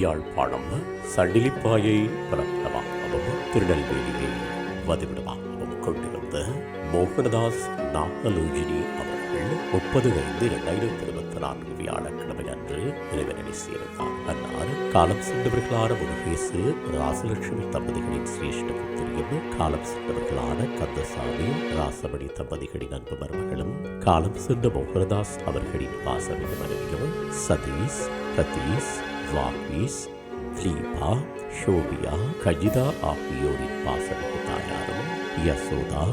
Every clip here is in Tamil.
யாழ்ப்பாணம் சண்டிலிப்பாயை பிறப்பிடமாகவும் திருநெல்வேலியை வதிவிடமாகவும் கொண்டிருந்த மோகனதாஸ் நாகலோஜினி அவர்கள் முப்பது ஐந்து இரண்டாயிரத்தி இருபத்தி நான்கு வியாழக்கிழமை அன்று இறைவனடி சேர்ந்தார் அன்னார் காலம் சென்றவர்களான முருகேசு ராசலட்சுமி தம்பதிகளின் சிரேஷ்ட புத்திரியும் காலம் சென்றவர்களான கந்தசாமி ராசமணி தம்பதிகளின் அன்பு மருமகளும் காலம் சென்ற மோகனதாஸ் அவர்களின் பாசமிகு மனைவியும் சதீஷ் பிரதீஷ் வாகீஸ் தீபா ஷோபியா கஜிதா ஆகியோரின் பாசமிகு தாயாரும் யசோதா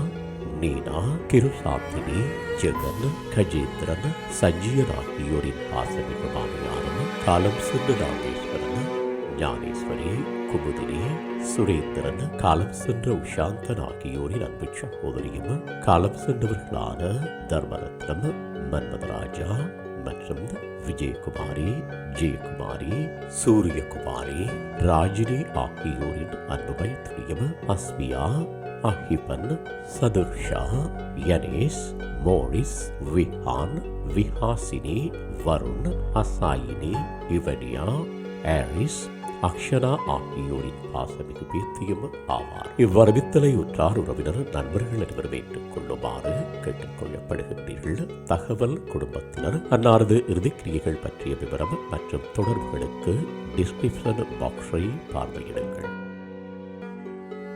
நீனா கிருசாந்தினி ஜெகன் கஜேந்திரன் சஞ்சீவன் ஆகியோரின் பாசமிகு மாமியாரும் காலம் சென்று நாகேஸ்வரன் ஞானேஸ்வரி குமுதினி சுரேந்திரன் காலம் சென்ற உஷாந்தன் ஆகியோரின் அன்பு சகோதரியும் காலம் சென்றவர்களான தர்மரத்னம் மன்மதராஜா மற்றும் விஜயகுமாரி ஜெயக்குமாரி சூரியகுமாரி ராஜினி ஆகியோரின் அன்பு மைத்திரியும் அஸ்மியா அஹிபன் சதுர்ஷா யனேஷ் மோரிஸ் விஹான் விஹாசினி வருண் அசாயினி இவனியா ஆரிஸ் அக்ஷனா ஆகியோரின் பாசமிகு பேத்தியும் ஆவார். இவ்வரவித்தலை உற்றார் உறவினர் நண்பர்கள் அனைவரும் ஏற்றுக் கொள்ளுமாறு கேட்டுக்கொள்ளப்படுகின்றீர்கள். தகவல் குடும்பத்தினர் அன்னாரது இறுதிக்கிரியைகள் பற்றிய விவரம் மற்றும் தொடர்புகளுக்கு டிஸ்கிரிப்ஷன் பாக்ஸை பார்வையிடுங்கள்.